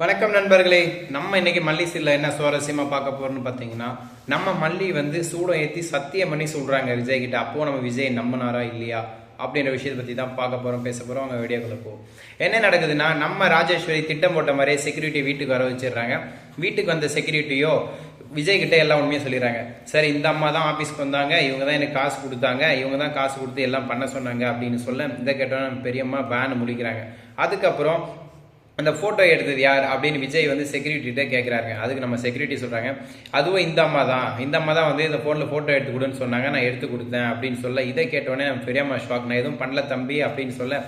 வணக்கம் நண்பர்களே. நம்ம இன்னைக்கு மல்லி சீரில் என்ன சுவாரஸ்யமாக பார்க்க போறோம்னு பார்த்தீங்கன்னா நம்ம மல்லி வந்து சூடம் ஏற்றி சத்தியம் பண்ணி சொல்கிறாங்க விஜய் கிட்ட. அப்போ நம்ம விஜய் நம்பினாரா இல்லையா? அப்படின்ற விஷயத்தை பற்றி தான் பார்க்க போகிறோம் பேச போகிறோம் அவங்க வீடியோக்குள்ள போ. என்ன நடக்குதுன்னா நம்ம ராஜேஸ்வரி திட்டம் போட்ட மாதிரியே செக்யூரிட்டி வீட்டுக்கு வர வச்சிடுறாங்க. வீட்டுக்கு வந்த செக்யூரிட்டியோ விஜய் கிட்ட எல்லாம் உண்மையாக சொல்லிடுறாங்க. சரி இந்த அம்மா தான் ஆஃபீஸ்க்கு வந்தாங்க. இவங்க தான் எனக்கு காசு கொடுத்தாங்க. இவங்க தான் காசு கொடுத்து எல்லாம் பண்ண சொன்னாங்க அப்படின்னு சொல்ல இதை கேட்டோன்னா பெரியம்மா வேனு முடிக்கிறாங்க அதுக்கப்புறம் அந்த ஃபோட்டோ எடுத்தது யார் அப்படின்னு விஜய் வந்து செக்யூரிட்டிகிட்ட கேட்குறாங்க அதுக்கு நம்ம செக்யூரிட்டி சொல்கிறாங்க அதுவும் இந்த அம்மா தான். இந்த அம்மா தான் வந்து இந்த ஃபோனில் ஃபோட்டோ எடுத்து கொடுன்னு சொன்னாங்க. நான் எடுத்து கொடுத்தேன் அப்படின்னு சொல்ல இதை கேட்டோடனே பெரியம்மா ஷாக் நான் எதுவும் பண்ணல தம்பி அப்படின்னு சொல்ல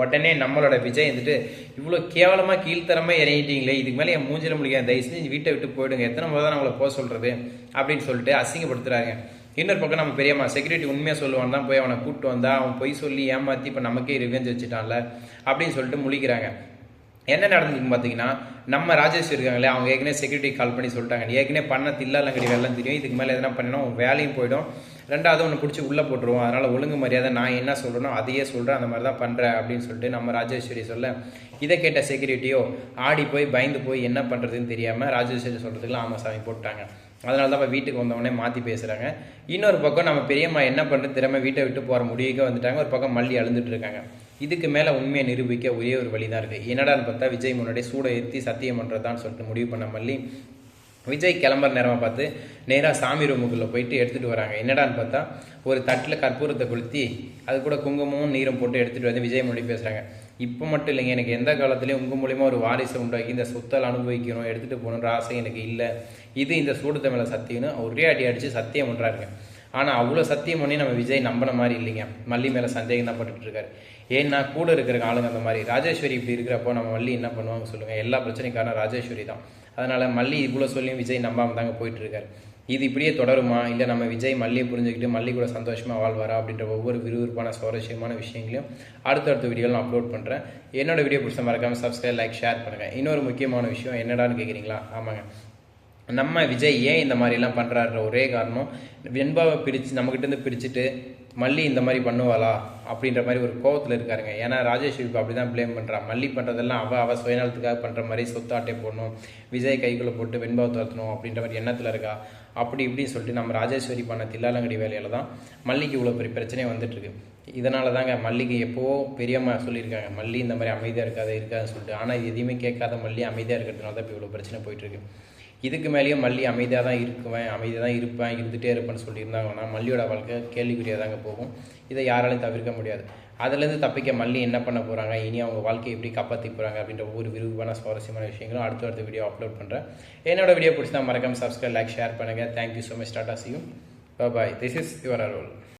உடனே நம்மளோட விஜய் வந்துட்டு இவ்வளோ கேவலமாக கீழ்த்தரமாக இறங்கிட்டீங்களே. இதுக்கு மேலே என் மூஞ்சில முடியாது. தயவு செஞ்சு வீட்டை விட்டு போயிடுங்க. எத்தனை முறை தான் நம்மளை போக சொல்கிறது அப்படின்னு சொல்லிட்டு அசிங்கப்படுத்துறாங்க. இன்னொரு பக்கம் நம்ம பெரியம்மா செக்யூரிட்டி உண்மையாக சொல்லுவான் தான் போய் அவனை கூப்பிட்டு வந்தா அவன் பொய் சொல்லி ஏமாற்றி இப்போ நமக்கே ரிவெஞ்ச் வச்சுட்டான்ல அப்படின்னு சொல்லிட்டு முழிக்கிறாங்க. என்ன நடந்துருக்கு பார்த்தீங்கன்னா நம்ம ராஜேஷ் இருக்காங்களே அவங்க ஏற்கனவே செக்யூரிட்டி கால் பண்ணி சொல்லிட்டாங்க. நீ ஏற்கனவே பண்ண தில்லாலங்கடி வெள்ளம் தெரியும். இதுக்கு மேலே எதனா பண்ணினா உன் வேலையும் போயிடும். ரெண்டாவது ஒன்று பிடிச்சி உள்ளே போட்டுருவோம். அதனால் ஒழுங்கு மரியாதை நான் என்ன சொல்கிறேனோ அதையே சொல்கிறேன் அந்த மாதிரி தான் பண்ணுறேன் அப்படின்னு சொல்லிட்டு நம்ம ராஜேஸ்வரி சொல்ல இதை கேட்ட செக்யூரிட்டியோ ஆடி போய் பயந்து போய் என்ன பண்ணுறதுன்னு தெரியாமல் ராஜேஸ்வரி சொல்கிறதுக்குலாம் ஆமாம் சாமி போட்டாங்க. அதனால தான் இப்போ வீட்டுக்கு வந்தவொடனே மாற்றி பேசுகிறாங்க இன்னொரு பக்கம் நம்ம பெரியம்மா என்ன பண்ணுறது திறமை வீட்டை விட்டு போகிற முடிவுக்கு வந்துட்டாங்க. ஒரு பக்கம் மல்லி அழுந்துட்டு இருக்காங்க. இதுக்கு மேலே உண்மையை நிரூபிக்க ஒரே ஒரு வழி தான் இருக்குது என்னடான்னு பார்த்தா விஜய் முன்னாடி சூட ஏற்றி சத்தியம் பண்ணுறதான்னு சொல்லிட்டு முடிவு பண்ண மல்லி விஜய் கிளம்புற நேரமாக பார்த்து நேராக சாமி ரூமுக்குள்ளே போயிட்டு எடுத்துகிட்டு வராங்க. என்னடான்னு பார்த்தா ஒரு தட்டில் கற்பூரத்தை கொளுத்தி அது கூட குங்குமமும் நீரும் போட்டு எடுத்துகிட்டு வந்து விஜய் மொழி பேசுகிறாங்க இப்போ மட்டும் இல்லைங்க எனக்கு எந்த காலத்துலேயும் உங்கள் மூலியமாக ஒரு வாரிசை உண்டாக்கி இந்த சொத்தல் அனுபவிக்கணும் எடுத்துகிட்டு போகணுன்ற ஆசை எனக்கு இல்லை. இது இந்த சூடு தமிழை சத்தியம்னு ஒரே அடி அடித்து சத்தியம் பண்ணுறாருங்க ஆனால் அவ்வளோ சத்தியம் பண்ணி நம்ம விஜய் நம்பின மாதிரி இல்லைங்க. மல்லி மேலே சந்தேகம் தான் பட்டுட்டு இருக்காரு. ஏன்னா கூட இருக்கிற ஆளுங்க அந்த மாதிரி. ராஜேஸ்வரி இப்படி இருக்கிறப்போ நம்ம மல்லி என்ன பண்ணுவாங்க சொல்லுங்கள் எல்லா பிரச்சனையும் காரணம் ராஜேஸ்வரி தான். அதனால் மல்லி இவ்வளோ சொல்லியும் விஜய் நம்பாமல் தாங்க போயிட்டுருக்காரு இது இப்படியே தொடருமா? இல்லை நம்ம விஜய் மல்லியை புரிஞ்சுக்கிட்டு மல்லி கூட சந்தோஷமாக வாழ்வாரா? அப்படின்ற ஒவ்வொரு விறுவிறுப்பான சுவாரஸ்யமான விஷயங்களையும் அடுத்தடுத்த வீடியோவில் நான் அப்லோட் பண்ணுறேன் என்னோட வீடியோ பிடிச்ச மறக்காமல் சப்ஸ்கிரைப் லைக் ஷேர் பண்ணுங்கள் இன்னொரு முக்கியமான விஷயம் என்னடான்னு கேட்குறீங்களா ஆமாங்க. நம்ம விஜய் ஏன் இந்த மாதிரிலாம் பண்ணுறாருன்ற ஒரே காரணம் வெண்பாவை பிரித்து நம்மக்கிட்டேருந்து பிரிச்சுட்டு மல்லி இந்த மாதிரி பண்ணுவாளா அப்படின்ற மாதிரி ஒரு கோவத்தில் இருக்காருங்க. ஏன்னா ராஜேஷ் இப்போ அப்படி தான் ப்ளேம் பண்ணுறான் மல்லி பண்ணுறதெல்லாம் அவள் அவள் சுயநலத்துக்காக பண்ணுற மாதிரி சொத்தாட்டை போடணும். விஜய் கைக்குள்ளே போட்டு வெண்பாவை துரத்தணும் அப்படின்ற மாதிரி எண்ணத்தில் இருக்கா. அப்படி இப்படின்னு சொல்லிட்டு நம்ம ராஜேஸ்வரி பண்ண தில்லாலங்கடி வேலையில் தான் மல்லிக்கு இவ்வளோ பெரிய பிரச்சனை வந்துட்டுருக்கு இதனால தாங்க மல்லிக்கு எப்போவோ பெரியம்மா சொல்லியிருக்காங்க மல்லி இந்த மாதிரி அமைதியாக இருக்காது இருக்காதுன்னு சொல்லிட்டு. ஆனால் எதையுமே கேட்காத மல்லி அமைதியாக இருக்கிறதுனால தான் இப்போ இவ்வளோ பிரச்சனை போயிட்டுருக்கு இதுக்கு மேலேயும் மல்லி அமைதியாக தான் இருக்குவேன் அமைதியாக தான் இருப்பேன் இருந்துகிட்டே இருப்பேன்னு சொல்லியிருந்தாங்கன்னா மல்லியோட வாழ்க்கை கேள்விக்குரியாக தாங்க போகும். இதை யாராலையும் தவிர்க்க முடியாது. அதுலேருந்து தப்பிக்க மல்லி என்ன பண்ண போகிறாங்க இனி அவங்க வாழ்க்கையை எப்படி காப்பாற்றி போகிறாங்க அப்படின்ற ஒவ்வொரு விரிவான சுவாரஸ்யமான விஷயங்களும் அடுத்த அடுத்த வீடியோ அப்லோட் பண்ணுறேன் என்னோட வீடியோ பிடிச்சா மறக்காமல் சப்ஸ்கிரைப் லைக் ஷேர் பண்ணுங்கள் thank you so much tata சியும் bye this is your Arrol